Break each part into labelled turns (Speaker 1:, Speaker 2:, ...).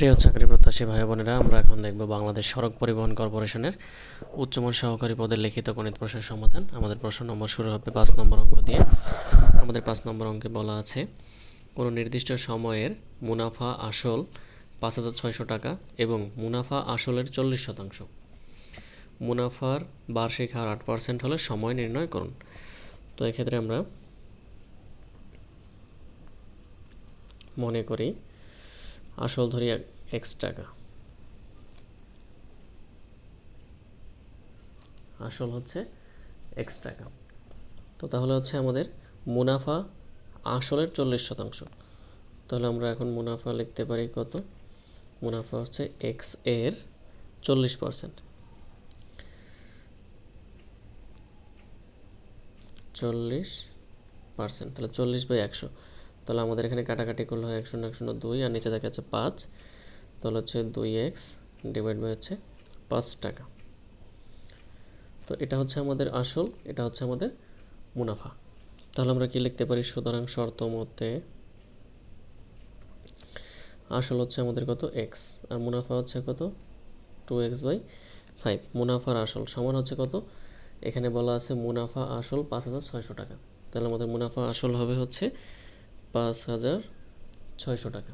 Speaker 1: প্রিয় চাকরি প্রত্যাশী ভাই বোনেরা, আমরা এখন দেখব বাংলাদেশ সড়ক পরিবহন কর্পোরেশনের উচ্চমান সহকারী পদের লিখিত গণিত প্রশ্নের সমাধান। আমাদের প্রশ্ন নম্বর শুরু হবে পাঁচ নম্বর অঙ্ক দিয়ে। আমাদের পাঁচ নম্বর অঙ্কে বলা আছে, কোনো নির্দিষ্ট সময়ের মুনাফা আসল পাঁচ হাজার ছয়শো টাকা এবং মুনাফা আসলের চল্লিশ শতাংশ। মুনাফার বার্ষিক হার আট পার্সেন্ট হলে সময় নির্ণয় করুন। তো এক্ষেত্রে আমরা মনে করি আসল ধরি এক্স টাকা। আসল হচ্ছে এক্স টাকা। তো তাহলে হচ্ছে আমাদের মুনাফা আসলের চল্লিশ শতাংশ। তাহলে আমরা এখন মুনাফা লিখতে পারি কত? মুনাফা হচ্ছে এক্সের চল্লিশ পার্সেন্ট চল্লিশ পার্সেন্ট তাহলে চল্লিশ বাই একশো। তাহলে আমাদের এখানে কাটাকাটি করলে হয় এক শূন্য এক শূন্য দুই, আর নিচে দেখা যাচ্ছে পাঁচ। তাহলে হচ্ছে দুই এক্স ডিভাইড বাই হচ্ছে পাঁচ টাকা। তো এটা হচ্ছে আমাদের আসল, এটা হচ্ছে আমাদের মুনাফা। তাহলে আমরা কি লিখতে পারি? সুতরাং শর্ত মতে আসল হচ্ছে আমাদের কত? এক্স আর মুনাফা হচ্ছে কত? টু এক্স বাই ফাইভ মুনাফার আসল সমান হচ্ছে কত? এখানে বলা আছে মুনাফা আসল পাঁচ হাজার ছয়শো টাকা। তাহলে আমাদের মুনাফা আসল হবে হচ্ছে পাঁচ হাজার ছয়শো টাকা।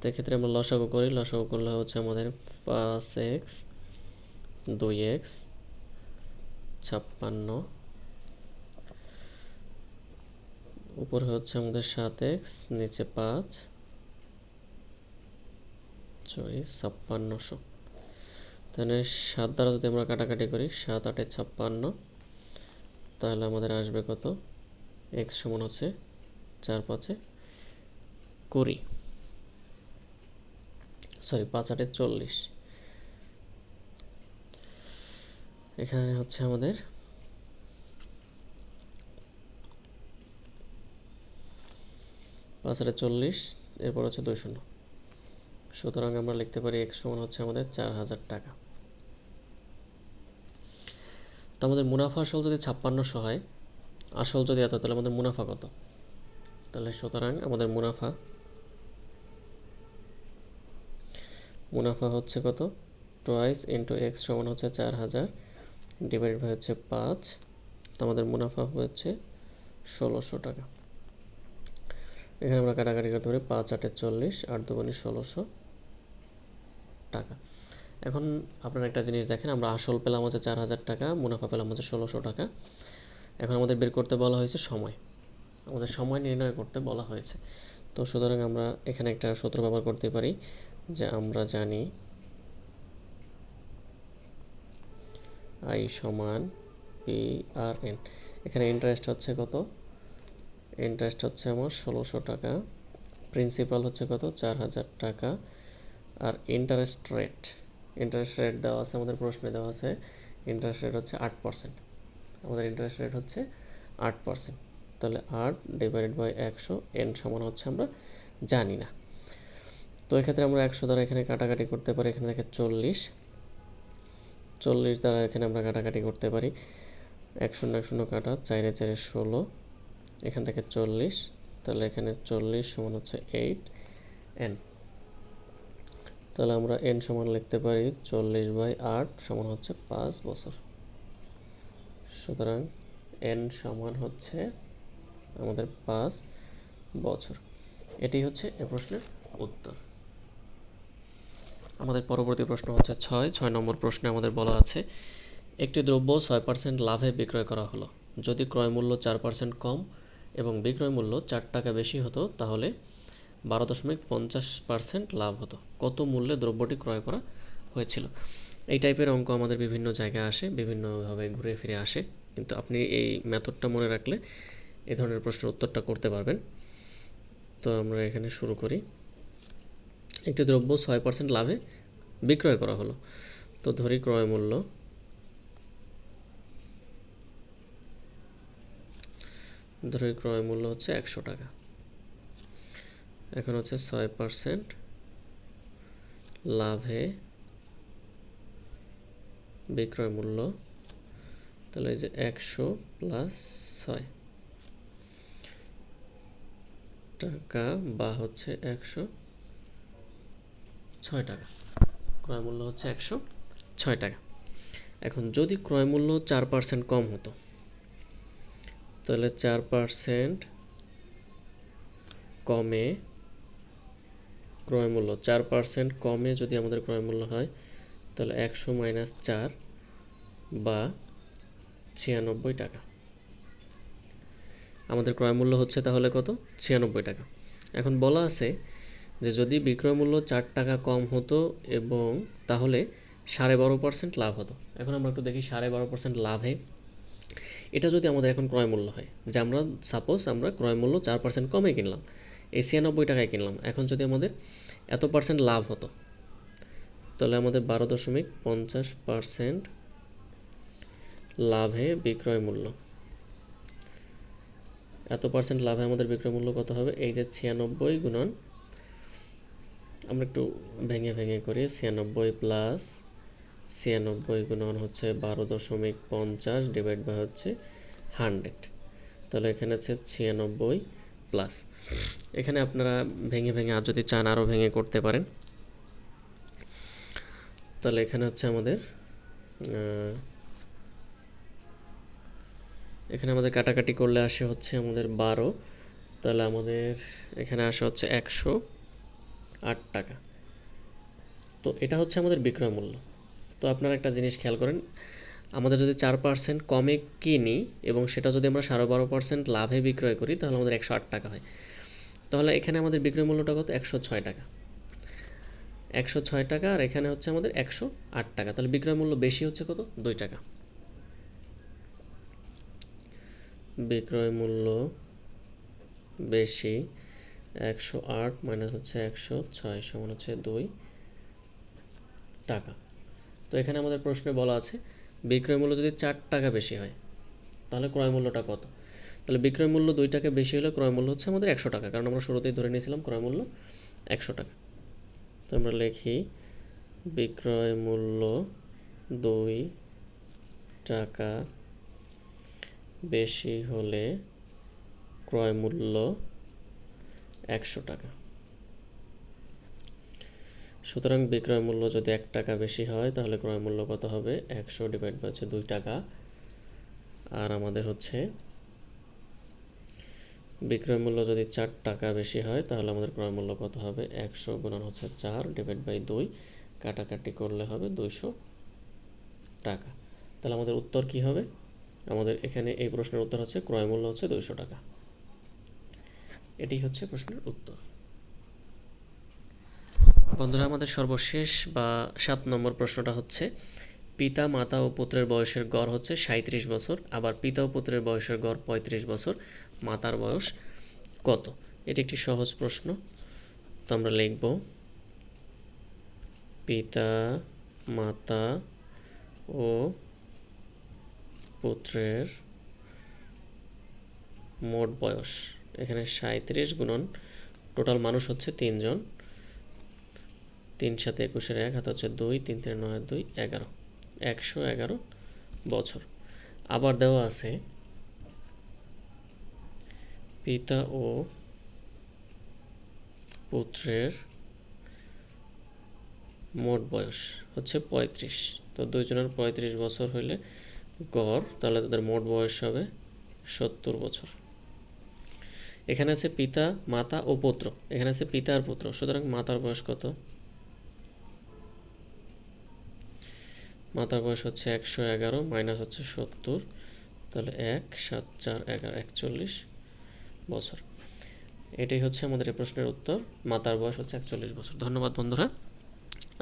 Speaker 1: তো এক্ষেত্রে আমরা লসাগু করি। লসাগু করলে হচ্ছে আমাদের পাঁচ এক্স, দুই এক্স, ছাপ্পান্ন। উপরে হচ্ছে আমাদের সাত এক্স, নিচে পাঁচ, সরি, ছাপ্পান্নশো। তাহলে সাত দ্বারা যদি আমরা কাটাকাটি করি, সাত আটে ছাপ্পান্ন, তাহলে আমাদের আসবে কত? এক্স সমান হচ্ছে চার পাঁচে কুড়ি। সরি পাঁচ আটে চল্লিশ। এখানে হচ্ছে আমাদের পাঁচ আটে চল্লিশ, এরপর হচ্ছে দুই শূন্য। সুতরাং আমরা লিখতে পারি এক সমান হচ্ছে আমাদের চার হাজার টাকা। তো আমাদের মুনাফা আসল যদি ছাপ্পান্নশো হয়, আসল যদি এত, তাহলে আমাদের মুনাফা কত? তাহলে সুতরাং আমাদের মুনাফা মুনাফা হচ্ছে কত? টোয়াইস ইন্টু এক্স সমান হচ্ছে চার হাজার ডিভাইড বাই হচ্ছে পাঁচ। আমাদের মুনাফা হচ্ছে ষোলোশো টাকা। এখানে আমরা কাটাকাটি করতে পারি পাঁচ আটে চল্লিশ, আট দুগুণি ষোলোশো টাকা। এখন আপনারা একটা জিনিস দেখেন, আমরা আসল পেলাম হচ্ছে চার হাজার টাকা, মুনাফা পেলাম হচ্ছে ষোলোশো টাকা। এখন আমাদের বের করতে বলা হয়েছে সময়। আমাদের সময় নির্ণয় করতে বলা হয়েছে। তো সুতরাং আমরা এখানে একটা সূত্র ব্যবহার করতে পারি যে আমরা জানি আই সমান পি আর এন এখানে ইন্টারেস্ট হচ্ছে কত? ইন্টারেস্ট হচ্ছে আমার ষোলোশো টাকা। প্রিন্সিপাল হচ্ছে কত? চার হাজার টাকা। আর ইন্টারেস্ট রেট ইন্টারেস্ট রেট দেওয়া আছে, আমাদের প্রশ্নে দেওয়া আছে ইন্টারেস্ট রেট হচ্ছে আট পার্সেন্ট আমাদের ইন্টারেস্ট রেট হচ্ছে আট পার্সেন্ট তাহলে আট ডিভাইডেড বাই একশো এন সমান হচ্ছে আমরা জানি না। তো এক্ষেত্রে আমরা একশো দ্বারা এখানে কাটাকাটি করতে পারি, এখানে দেখে চল্লিশ। চল্লিশ দ্বারা এখানে আমরা কাটাকাটি করতে পারি। এক শূন্য এক শূন্য কাটা, চারে চারে ষোলো। এখান থেকে চল্লিশ, তাহলে এখানে চল্লিশ সমান হচ্ছে এইট এন তাহলে আমরা এন সমান লিখতে পারি, চল্লিশ বাই আট সমান হচ্ছে পাঁচ বছর। সুতরাং এন সমান হচ্ছে আমাদের পাঁচ বছর। এটি হচ্ছে এ প্রশ্নের উত্তর। আমাদের পরবর্তী প্রশ্ন হচ্ছে ছয়। ছয় নম্বর প্রশ্নে আমাদের বলা আছে, একটি দ্রব্য ছয় পার্সেন্ট লাভে বিক্রয় করা হলো। যদি ক্রয় মূল্য চার পার্সেন্ট কম এবং বিক্রয় মূল্য চার টাকা বেশি হতো, তাহলে বারো দশমিক পঞ্চাশ পার্সেন্ট লাভ হতো। কত মূল্যে দ্রব্যটি ক্রয় করা হয়েছিল? এই টাইপের অঙ্ক আমাদের বিভিন্ন জায়গায় আসে, বিভিন্নভাবে ঘুরে ফিরে আসে। কিন্তু আপনি এই মেথডটা মনে রাখলে এ ধরনের প্রশ্নের উত্তরটা করতে পারবেন। তো আমরা এখানে শুরু করি। একটি দ্রব্য ছয় পার্সেন্ট লাভে বিক্রয় করা হলো। তো ধরি ক্রয় মূল্য। ধরি ক্রয় মূল্য হচ্ছে একশো টাকা। এখন হচ্ছে ছয় পার্সেন্ট লাভে বিক্রয় মূল্য। তাহলে এই যে একশো প্লাস ছয়। টাকা বা হচ্ছে একশো ছয় টাকা। ক্রয় মূল্য হচ্ছে একশো ছয় টাকা। এখন যদি ক্রয় মূল্য চার পার্সেন্ট কম হতো, তাহলে চার পার্সেন্ট কমে ক্রয় মূল্য, চার পার্সেন্ট কমে যদি আমাদের ক্রয় মূল্য হয়, তাহলে একশো মাইনাস চার বা ছিয়ানব্বই টাকা। আমাদের ক্রয় মূল্য হচ্ছে তাহলে কত? ছিয়ানব্বই টাকা। এখন বলা আছে যে যদি বিক্রয় মূল্য চার টাকা কম হতো এবং তাহলে সাড়ে বারো পার্সেন্ট লাভ হতো। এখন আমরা একটু দেখি সাড়ে বারো পার্সেন্ট লাভে। এটা যদি আমাদের এখন ক্রয় মূল্য হয়, যে আমরা সাপোজ আমরা ক্রয় মূল্য চার পার্সেন্ট কমে কিনলাম, এই ছিয়ানব্বই টাকায় কিনলাম, এখন যদি আমাদের এত পার্সেন্ট লাভ হতো, তাহলে আমাদের বারো দশমিক পঞ্চাশ পার্সেন্ট লাভে বিক্রয় মূল্য। এত পার্সেন্ট লাভে আমাদের বিক্রয় মূল্য কত হবে? এই যে ছিয়ানব্বই গুণন, আমরা একটু ভেঙে ভেঙে করি, ছিয়ানব্বই প্লাস ছিয়ানব্বই গুণন হচ্ছে বারো দশমিক পঞ্চাশ ডিভাইড বাই হচ্ছে হান্ড্রেড তাহলে এখানে হচ্ছে ছিয়ানব্বই প্লাস এখানে আপনারা ভেঙে ভেঙে আর যদি চান আরও ভেঙে করতে পারেন। তাহলে এখানে হচ্ছে আমাদের এখানে আমাদের কাটাকাটি করলে আসে হচ্ছে আমাদের বারো। তাহলে আমাদের এখানে আসে হচ্ছে একশো আট টাকা। তো এটা হচ্ছে আমাদের বিক্রয় মূল্য। তো আপনারা একটা জিনিস খেয়াল করেন, আমাদের যদি চার পার্সেন্ট কমে কিনি এবং সেটা যদি আমরা সাড়ে বারো পার্সেন্ট লাভে বিক্রয় করি, তাহলে আমাদের একশো আট টাকা হয়। তাহলে এখানে আমাদের বিক্রয় মূল্যটা কত? একশো ছয় টাকা। একশো ছয় টাকা আর এখানে হচ্ছে আমাদের একশো আট টাকা। তাহলে বিক্রয় মূল্য বেশি হচ্ছে কত? দুই টাকা। বিক্রয় মূল্য বেশি, একশো আট মাইনাস হচ্ছে একশো ছয় সমান হচ্ছে দুই টাকা। তো এখানে আমাদের প্রশ্নে বলা আছে, বিক্রয় মূল্য যদি চার টাকা বেশি হয়, তাহলে ক্রয় মূল্যটা কত? তাহলে বিক্রয় মূল্য দুই টাকা বেশি হলে ক্রয় মূল্য হচ্ছে আমাদের একশো টাকা, কারণ আমরা শুরুতেই ধরে নিয়েছিলাম ক্রয় মূল্য একশো টাকা। তো আমরা লিখি, বিক্রয় মূল্য দুই টাকা বেশি হলে ক্রয় মূল্য একশো টাকা। সুতরাং বিক্রয় মূল্য যদি এক টাকা বেশি হয়, তাহলে ক্রয় মূল্য কত হবে? একশো ডিভাইড বাই হচ্ছে দুই টাকা। আর আমাদের হচ্ছে বিক্রয় মূল্য যদি চার টাকা বেশি হয়, তাহলে আমাদের ক্রয় মূল্য কত হবে? একশো গুণন হচ্ছে চার ডিভাইড বাই দুই। কাটাকাটি করলে হবে দুইশো টাকা। তাহলে আমাদের উত্তর কি হবে? আমাদের এখানে এই প্রশ্নের উত্তর হচ্ছে, ক্রয় মূল্য হচ্ছে দুইশো টাকা। এটি হচ্ছে প্রশ্নের উত্তর। বন্ধুরা, আমাদের সর্বশেষ বা সাত নম্বর প্রশ্নটা হচ্ছে, পিতা, মাতা ও পুত্রের বয়সের গড় হচ্ছে সাঁত্রিশ বছর, আবার পিতা ও পুত্রের বয়সের গড় পঁয়ত্রিশ বছর, মাতার বয়স কত? এটি একটি সহজ প্রশ্ন। তো আমরা লিখব, পিতা, মাতা ও পুত্রের মোট বয়স। এখানে সাঁত্রিশ গুণন টোটাল মানুষ হচ্ছে তিনজন। তিন সাথে একুশের এক, হাত হচ্ছে দুই, তিন তিন নয়, দুই, এগারো। একশো এগারো বছর। আবার দেওয়া আছে, পিতা ও পুত্রের মোট বয়স হচ্ছে পঁয়ত্রিশ। তো দুইজনের পঁয়ত্রিশ বছর হইলে গড়, তাহলে তাদের মোট বয়স হবে সত্তর বছর। এখানে আছে পিতা, মাতা ও পুত্র। এখানে আছে পিতা আর পুত্র। সুতরাং মাতার বয়স কত? মাতার বয়স হচ্ছে একশো এগারো, মাইনাস হচ্ছে সত্তর, তাহলে এক, সাত, চার, এগারো, একচল্লিশ বছর। এটাই হচ্ছে আমাদের এই প্রশ্নের উত্তর। মাতার বয়স হচ্ছে একচল্লিশ বছর। ধন্যবাদ বন্ধুরা।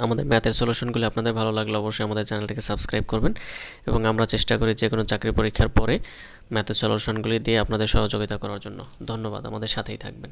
Speaker 1: আমাদের ম্যাথের সলিউশনগুলি আপনাদের ভালো লাগলে অবশ্যই আমাদের চ্যানেলটিকে সাবস্ক্রাইব করবেন এবং আমরা চেষ্টা করি যে কোনো চাকরি পরীক্ষার পরে ম্যাথের সলিউশনগুলি দিয়ে আপনাদের সহযোগিতা করার জন্য। ধন্যবাদ, আমাদের সাথেই থাকবেন।